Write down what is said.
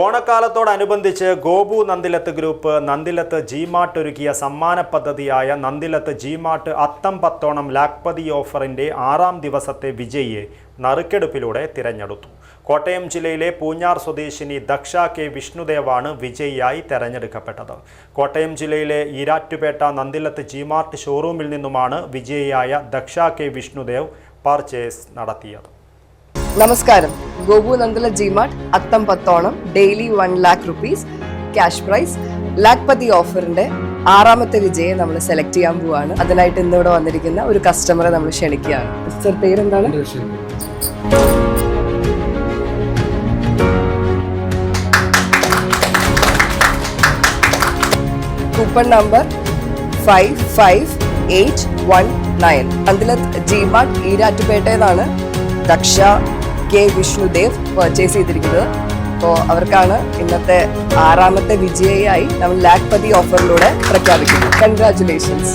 ഓണക്കാലത്തോടനുബന്ധിച്ച് Gopu Nandilath group Nandilath Gmart ഒരുക്കിയ സമ്മാന പദ്ധതിയായ നന്ദിലത്ത് ജിമാർട്ട് അത്തം പത്തോണം ലാക്പതി ഓഫറിന്റെ ആറാം ദിവസത്തെ വിജയിയെ നറുക്കെടുപ്പിലൂടെ തിരഞ്ഞെടുത്തു. കോട്ടയം ജില്ലയിലെ പൂഞ്ഞാർ സ്വദേശിനി ദക്ഷ കെ വിഷ്ണുദേവാണ് വിജയിയായി തെരഞ്ഞെടുക്കപ്പെട്ടത്. കോട്ടയം ജില്ലയിലെ ഈരാറ്റുപേട്ട നന്ദിലത്ത് ജിമാർട്ട് ഷോറൂമിൽ നിന്നുമാണ് വിജയിയായ ദക്ഷ കെ വിഷ്ണുദേവ് പർച്ചേസ് നടത്തിയത്. നമസ്കാരം. Gopu Nandala Gmart Atham Pathonam daily one lakh rupees cash prize Lakhpati ഓഫറിന്റെ ആറാമത്തെ വിജയം നമ്മൾ സെലക്ട് ചെയ്യാൻ പോവാണ്. അതിനായിട്ട് ഇന്നിവിടെ വന്നിരിക്കുന്ന ഒരു കസ്റ്റമറെ നമ്മൾ ക്ഷണിക്കുകയാണ്. മിസ്റ്റർ പേരെന്താണ്? Coupon number five five eight one nine Nandilath Gmart ഈരാറ്റുപേട്ടയിലാണ് Daksha K Vishnudev purchase ചെയ്തിരിക്കുന്നത്. അപ്പോൾ അവർക്കാണ് ഇന്നത്തെ ആറാമത്തെ വിജയിയായി നമ്മൾ ലാക്പതി ഓഫറിലൂടെ പ്രഖ്യാപിക്കുന്നത്. കൺഗ്രാറ്റുലേഷൻസ്